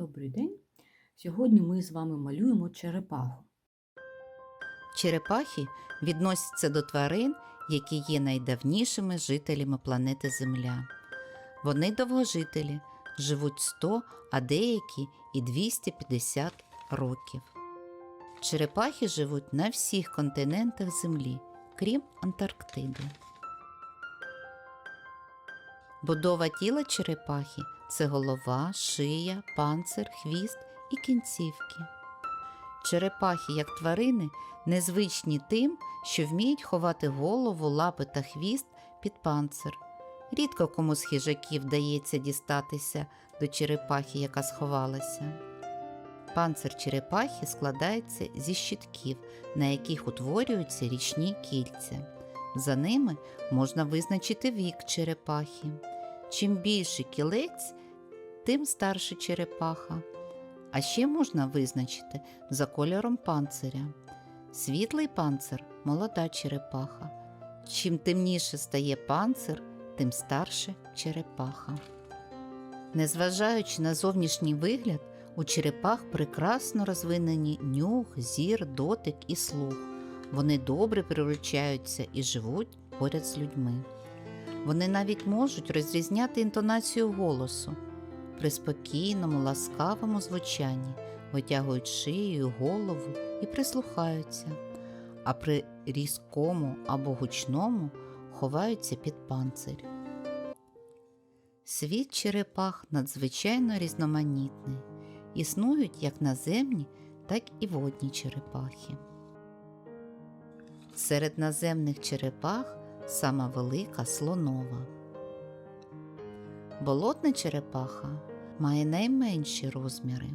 Добрий день! Сьогодні ми з вами малюємо черепаху. Черепахи відносяться до тварин, які є найдавнішими жителями планети Земля. Вони довгожителі, живуть 100, а деякі і 250 років. Черепахи живуть на всіх континентах Землі, крім Антарктиди. Будова тіла черепахи це голова, шия, панцир, хвіст і кінцівки. Черепахи, як тварини, незвичні тим, що вміють ховати голову, лапи та хвіст під панцир. Рідко кому з хижаків вдається дістатися до черепахи, яка сховалася. Панцир черепахи складається зі щитків, на яких утворюються річні кільця. За ними можна визначити вік черепахи. Чим більше кілець, тим старше черепаха. А ще можна визначити за кольором панциря. Світлий панцир молода черепаха. Чим темніше стає панцир, тим старше черепаха. Незважаючи на зовнішній вигляд, у черепах прекрасно розвинені нюх, зір, дотик і слух. Вони добре приручаються і живуть поряд з людьми. Вони навіть можуть розрізняти інтонацію голосу при спокійному, ласкавому звучанні, витягують шию, голову і прислухаються, а при різкому або гучному ховаються під панцирь. Світ черепах надзвичайно різноманітний. Існують як наземні, так і водні черепахи. Серед наземних черепах сама велика слонова. Болотна черепаха має найменші розміри.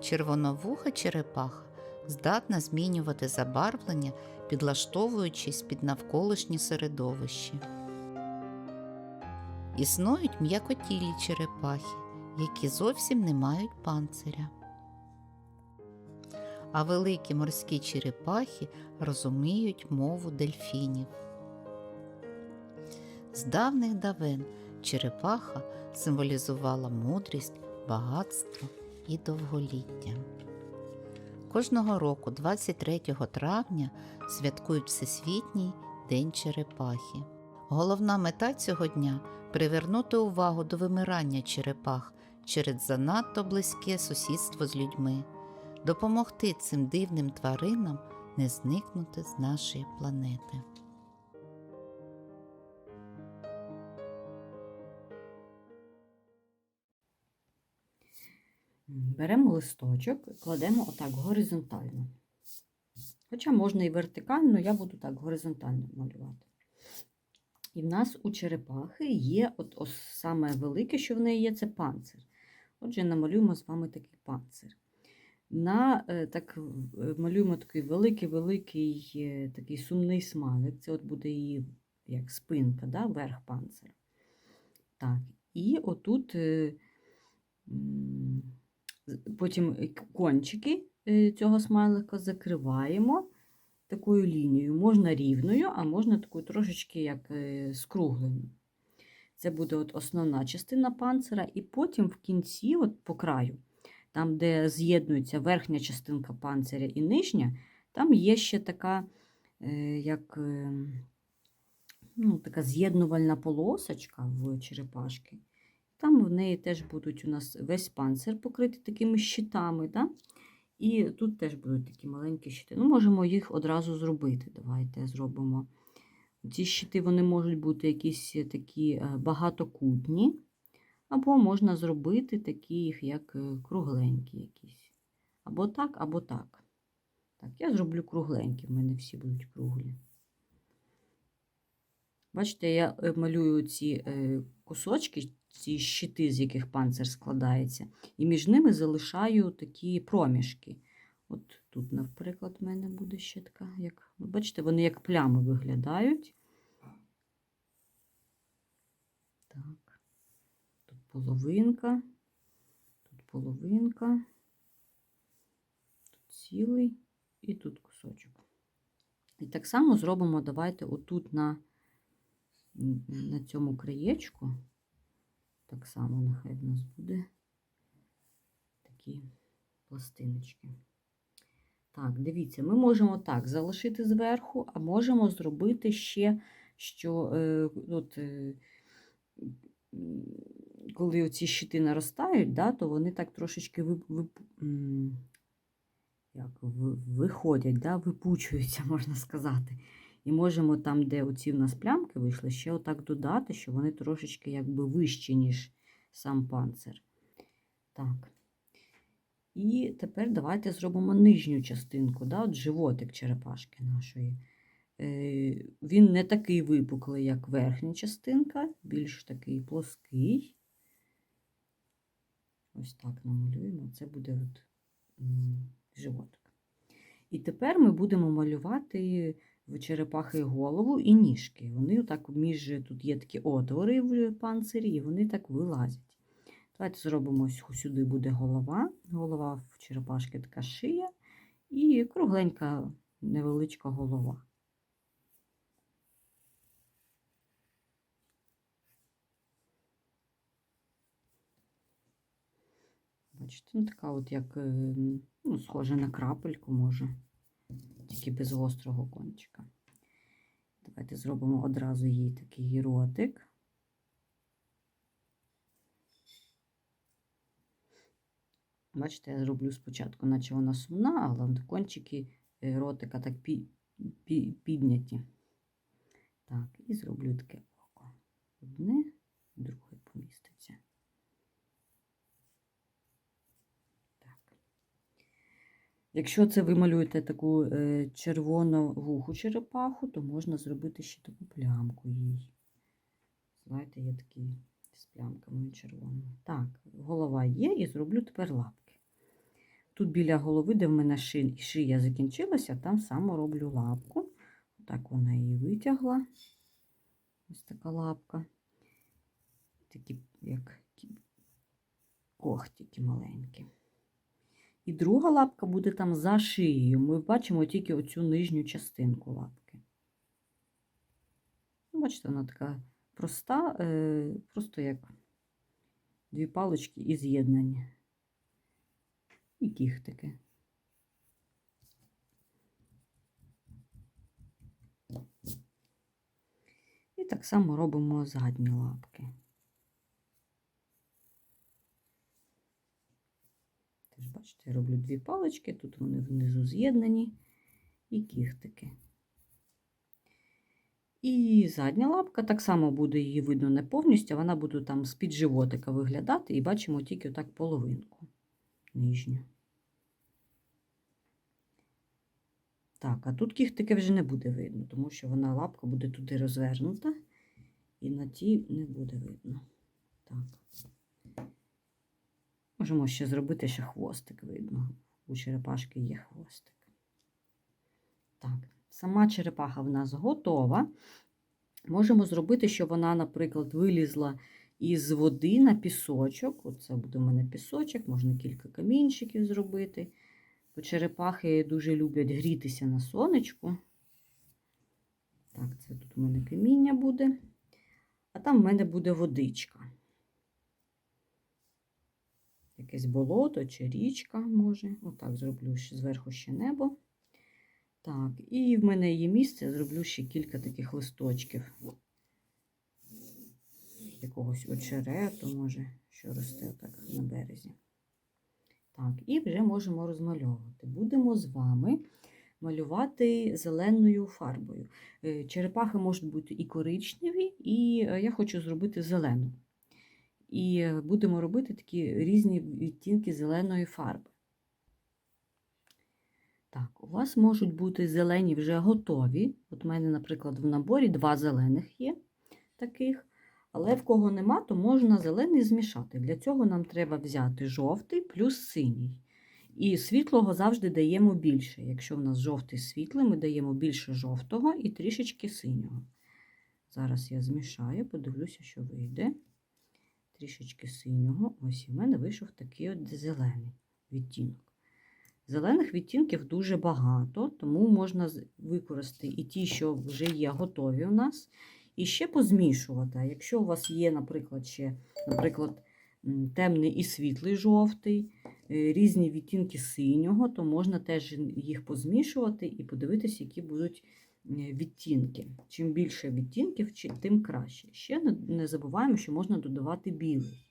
Червоновуха черепаха здатна змінювати забарвлення, підлаштовуючись під навколишнє середовище. Існують м'якотілі черепахи, які зовсім не мають панциря. А великі морські черепахи розуміють мову дельфінів. З давних давен черепаха символізувала мудрість, багатство і довголіття. Кожного року, 23 травня, святкують Всесвітній День черепахи. Головна мета цього дня привернути увагу до вимирання черепах через занадто близьке сусідство з людьми, допомогти цим дивним тваринам не зникнути з нашої планети. Беремо листочок, кладемо отак горизонтально. Хоча можна і вертикально, я буду так горизонтально малювати. І в нас у черепахи є от ось саме велике, що в неї є, це панцир. Отже, намалюємо з вами такий панцир. На, е, так, Малюємо такий великий-великий е, такий сумний смайлик. Це от буде її як спинка, да, верх панцира. Так, І отут е, потім кончики цього смайлика закриваємо такою лінією. Можна рівною, а можна такою трошечки як скругленою. Це буде от основна частина панцира, і потім в кінці, от по краю, там, де з'єднується верхня частинка панциря і нижня, там є ще така, е, як е, ну, така з'єднувальна полосочка в черепашки. Там в неї теж будуть у нас весь панцир покритий такими щитами. Да? І тут теж будуть такі маленькі щити. Ну, Можемо їх одразу зробити. Давайте зробимо. Ці щити вони можуть бути якісь такі е, багатокутні, або можна зробити такі їх, як е, кругленькі якісь. Або так, або так. Так, я зроблю кругленькі, в мене всі будуть круглі. Бачите, я е, малюю ці кусочки, ці щити, з яких панцир складається, і між ними залишаю такі проміжки. От тут, наприклад, в мене буде ще така, як, бачите, вони як плями виглядають. Так, половинка, тут половинка, тут цілий і тут кусочок. І так само зробимо, давайте отут на, на цьому краєчку. Так само нехай в нас буде такі пластиночки. Так, дивіться, ми можемо так залишити зверху, а можемо зробити ще, що е, от, е, коли оці щити наростають, да, то вони так трошечки ви, ви, м, як, виходять, да, випучуються, можна сказати. І можемо там, де оці в нас плямки вийшли, ще отак додати, що вони трошечки якби вищі, ніж сам панцир. Так. І тепер давайте зробимо нижню частинку, да, от животик черепашки нашої. Е, Він не такий випуклий, як верхня частинка, більш такий плоский. Ось так намалюємо. Це буде от, животик. І тепер ми будемо малювати в черепахи голову і ніжки. Вони отак між тут є такі отвори в панцирі, і вони так вилазять. Давайте зробимо сюди буде голова. Голова в черепашки така шия і кругленька невеличка голова. Бачите, ну така от як е, ну, схожа на крапельку може, тільки без гострого кончика. Давайте зробимо одразу їй такий ротик. Бачите, я зроблю спочатку, наче вона сумна, але кончики ротика так пі, пі, підняті. Так, і зроблю таке око. Одне, друге поміститься. Так. Якщо це ви малюєте таку е, червону вуху черепаху, то можна зробити ще таку плямку їй. Знаєте, є такі з плямками червоними. Так, голова є, і зроблю тепер лапки. Тут біля голови, де в мене ши, шия закінчилася, там само роблю лапку. Так вона її витягла. Ось така лапка. Такі, як когтики маленькі. І друга лапка буде там за шиєю. Ми бачимо тільки оцю нижню частинку лапки. Ну, Бачите, вона така проста, е, просто як дві палички і з'єднані. І кіхтики. І так само робимо задні лапки. Теж, бачите, я роблю дві палички, тут вони внизу з'єднані, і кіхтики. І задня лапка так само буде її видно не повністю, вона буде там з-під животика виглядати, і бачимо тільки отак половинку нижню. Так, а тут кіхтики вже не буде видно, тому що вона лапка буде туди розвернута, і на тій не буде видно. Так. Можемо ще зробити ще хвостик видно. У черепашки є хвостик. Так, сама черепаха в нас готова. Можемо зробити, щоб вона, наприклад, вилізла із води на пісочок. Оце буде в мене пісочок, можна кілька камінчиків зробити. Бо черепахи дуже люблять грітися на сонечку. Так, це тут у мене каміння буде. А там в мене буде водичка. Якесь болото чи річка може. Отак зроблю зверху ще небо. Так, і в мене є місце, зроблю ще кілька таких листочків. Якогось очерету, може, що росте так на березі. Так, і вже можемо розмальовувати. Будемо з вами малювати зеленою фарбою. Е, Черепахи можуть бути і коричневі, і е, я хочу зробити зелену. І будемо робити такі різні відтінки зеленої фарби. Так, у вас можуть бути зелені вже готові. От у мене, наприклад, в наборі два зелених є таких. Але в кого нема, то можна зелений змішати. Для цього нам треба взяти жовтий плюс синій. І світлого завжди даємо більше. Якщо в нас жовтий світлий, ми даємо більше жовтого і трішечки синього. Зараз я змішаю, подивлюся, що вийде. Трішечки синього. Ось і в мене вийшов такий от зелений відтінок. Зелених відтінків дуже багато, тому можна використати і ті, що вже є готові у нас, і ще позмішувати. Якщо у вас є, наприклад, ще, наприклад, темний і світлий жовтий, е, різні відтінки синього, то можна теж їх позмішувати і подивитися, які будуть відтінки. Чим більше відтінків, тим краще. Ще не забуваємо, що можна додавати білий.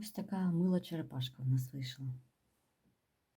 Ось така мила черепашка в нас вийшла.